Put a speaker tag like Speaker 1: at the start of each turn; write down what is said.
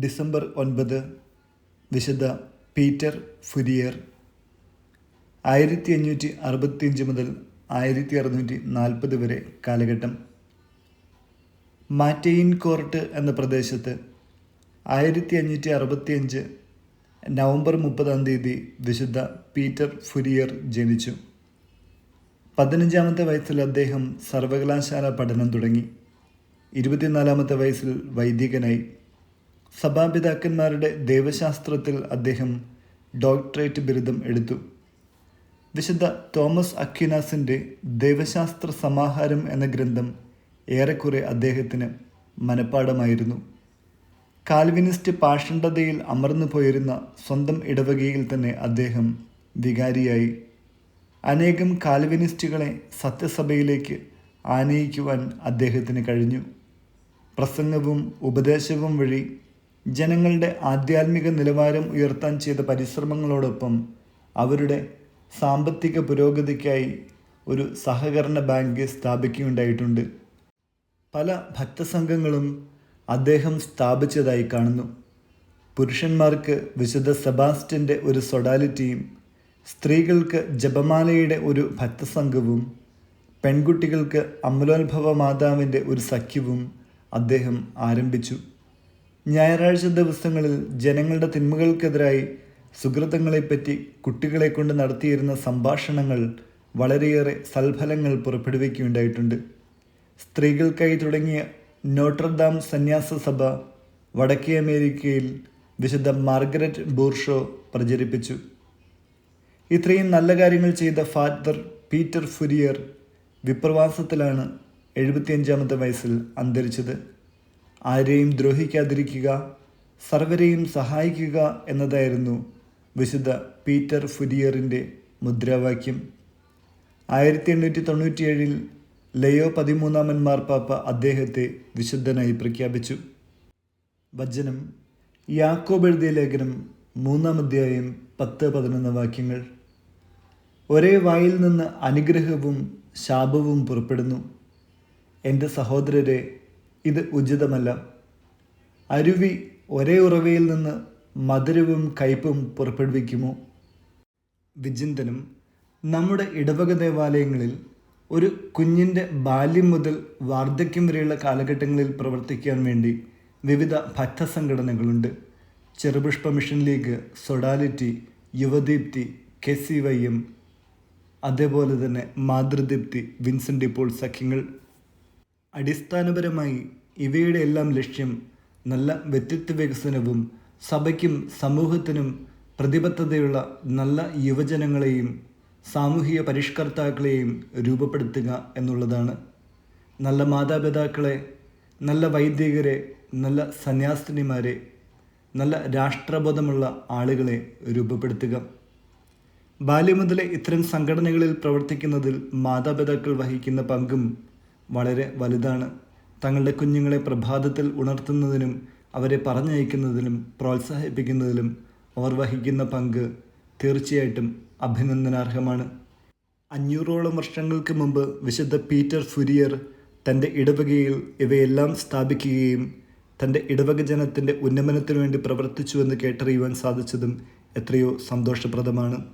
Speaker 1: December ഒൻപത് വിശുദ്ധ Peter ഫുരിയർ ആയിരത്തി അഞ്ഞൂറ്റി അറുപത്തിയഞ്ച് മുതൽ ആയിരത്തി അറുന്നൂറ്റി നാൽപ്പത് വരെ കാലഘട്ടം. മാറ്റെയിൻ കോർട്ട് എന്ന പ്രദേശത്ത് ആയിരത്തി അഞ്ഞൂറ്റി അറുപത്തിയഞ്ച് നവംബർ മുപ്പതാം തീയതി വിശുദ്ധ പീറ്റർ ഫുരിയർ ജനിച്ചു. പതിനഞ്ചാമത്തെ വയസ്സിൽ അദ്ദേഹം സർവകലാശാല പഠനം തുടങ്ങി. ഇരുപത്തിനാലാമത്തെ വയസ്സിൽ വൈദികനായി. സഭാപിതാക്കന്മാരുടെ ദൈവശാസ്ത്രത്തിൽ അദ്ദേഹം ഡോക്ടറേറ്റ് ബിരുദം എടുത്തു. വിശുദ്ധ തോമസ് അക്വിനാസിന്റെ ദൈവശാസ്ത്ര സമാഹാരം എന്ന ഗ്രന്ഥം ഏറെക്കുറെ അദ്ദേഹത്തിന് മനഃപ്പാടമായിരുന്നു കാൽവിനിസ്റ്റ് പാഷണ്ഡതയിൽ അമർന്നു പോയിരുന്ന സ്വന്തം ഇടവകയിൽ തന്നെ അദ്ദേഹം വികാരിയായി. അനേകം കാൽവിനിസ്റ്റുകളെ സത്യസഭയിലേക്ക് ആനയിക്കുവാൻ അദ്ദേഹത്തിന് കഴിഞ്ഞു. പ്രസംഗവും ഉപദേശവും വഴി ജനങ്ങളുടെ ആധ്യാത്മിക നിലവാരം ഉയർത്താൻ ചെയ്ത പരിശ്രമങ്ങളോടൊപ്പം അവരുടെ സാമ്പത്തിക പുരോഗതിക്കായി ഒരു സഹകരണ ബാങ്ക് സ്ഥാപിക്കുകയുണ്ടായിട്ടുണ്ട്. പല ഭക്തസംഘങ്ങളും അദ്ദേഹം സ്ഥാപിച്ചതായി കാണുന്നു. പുരുഷന്മാർക്ക് വിശുദ്ധ സെബാസ്റ്റ്യന്റെ ഒരു സൊഡാലിറ്റിയും സ്ത്രീകൾക്ക് ജപമാലയുടെ ഒരു ഭക്തസംഘവും പെൺകുട്ടികൾക്ക് അമലോത്ഭവ മാതാവിന്റെ ഒരു സഖ്യവും അദ്ദേഹം ആരംഭിച്ചു. ഞായറാഴ്ച ദിവസങ്ങളിൽ ജനങ്ങളുടെ തിന്മകൾക്കെതിരായി സുഹൃത്തങ്ങളെപ്പറ്റി കുട്ടികളെ കൊണ്ട് നടത്തിയിരുന്ന സംഭാഷണങ്ങൾ വളരെയേറെ സൽഫലങ്ങൾ പുറപ്പെടുവിക്കുകയുണ്ടായിട്ടുണ്ട്. സ്ത്രീകൾക്കായി തുടങ്ങിയ നോട്ടർദാം സന്യാസ സഭ വടക്കേ അമേരിക്കയിൽ വിശുദ്ധ മാർഗരറ്റ് ബൂർഷോ പ്രചരിപ്പിച്ചു. ഇത്രയും നല്ല കാര്യങ്ങൾ ചെയ്ത ഫാദർ പീറ്റർ ഫുരിയർ വിപ്രവാസത്തിലാണ് എഴുപത്തിയഞ്ചാമത്തെ വയസ്സിൽ അന്തരിച്ചത്. ആരെയും ദ്രോഹിക്കാതിരിക്കുക സർവരെയും സഹായിക്കുക എന്നതായിരുന്നു വിശുദ്ധ പീറ്റർ ഫുരിയറിന്റെ മുദ്രാവാക്യം. ആയിരത്തി എണ്ണൂറ്റി തൊണ്ണൂറ്റിയേഴിൽ ലയോ പതിമൂന്നാമൻ മാർപ്പാപ്പ അദ്ദേഹത്തെ വിശുദ്ധനായി പ്രഖ്യാപിച്ചു. വചനം യാക്കോബ് എഴുതിയ ലേഖനം മൂന്നാം അധ്യായം പത്ത് പതിനൊന്ന് വാക്യങ്ങൾ. ഒരേ വായിൽ നിന്ന് അനുഗ്രഹവും ശാപവും പുറപ്പെടുന്നു. എന്റെ സഹോദരരെ ഇത് ഉചിതമല്ല. അരുവി ഒരേ ഉറവയിൽ നിന്ന് മധുരവും കയ്പും പുറപ്പെടുവിക്കുമോ? വിചിന്തനം. നമ്മുടെ ഇടവക ദേവാലയങ്ങളിൽ ഒരു കുഞ്ഞിന്റെ ബാല്യം മുതൽ വാർദ്ധക്യം വരെയുള്ള കാലഘട്ടങ്ങളിൽ പ്രവർത്തിക്കാൻ വേണ്ടി വിവിധ ഭക്തസംഘടനകളുണ്ട്. Cherupushpa mission league sodality Yuvadeepti K C Y M അതേപോലെ തന്നെ മാതൃദീപ്തി വിൻസെന്റ് ഇപ്പോൾ സഖ്യങ്ങൾ അടിസ്ഥാനപരമായി ഇവയുടെ എല്ലാം ലക്ഷ്യം നല്ല വ്യക്തിത്വ വികസനവും സഭയ്ക്കും സമൂഹത്തിനും പ്രതിബദ്ധതയുള്ള നല്ല യുവജനങ്ങളെയും സാമൂഹിക പരിഷ്കർത്താക്കളെയും രൂപപ്പെടുത്തുക എന്നുള്ളതാണ്. നല്ല മാതാപിതാക്കളെ നല്ല വൈദികരെ നല്ല സന്യാസിനിമാരെ നല്ല രാഷ്ട്രബോധമുള്ള ആളുകളെ രൂപപ്പെടുത്തുക. ബാല്യം മുതലേ ഇത്തരം സംഘടനകളിൽ പ്രവർത്തിക്കുന്നതിൽ മാതാപിതാക്കൾ വഹിക്കുന്ന പങ്കും വളരെ വലുതാണ്. തങ്ങളുടെ കുഞ്ഞുങ്ങളെ പ്രഭാതത്തിൽ ഉണർത്തുന്നതിനും അവരെ പറഞ്ഞയക്കുന്നതിനും പ്രോത്സാഹിപ്പിക്കുന്നതിലും അവർ വഹിക്കുന്ന പങ്ക് തീർച്ചയായിട്ടും അഭിനന്ദനാർഹമാണ്. അഞ്ഞൂറോളം വർഷങ്ങൾക്ക് മുമ്പ് വിശുദ്ധ പീറ്റർ ഫുരിയർ തന്റെ ഇടവകയിൽ ഇവയെല്ലാം സ്ഥാപിക്കുകയും തന്റെ ഇടവക ജനത്തിന്റെ ഉന്നമനത്തിനു വേണ്ടി പ്രവർത്തിച്ചുവെന്ന് കേട്ടറിയുവാൻ സാധിച്ചതും എത്രയോ സന്തോഷപ്രദമാണ്.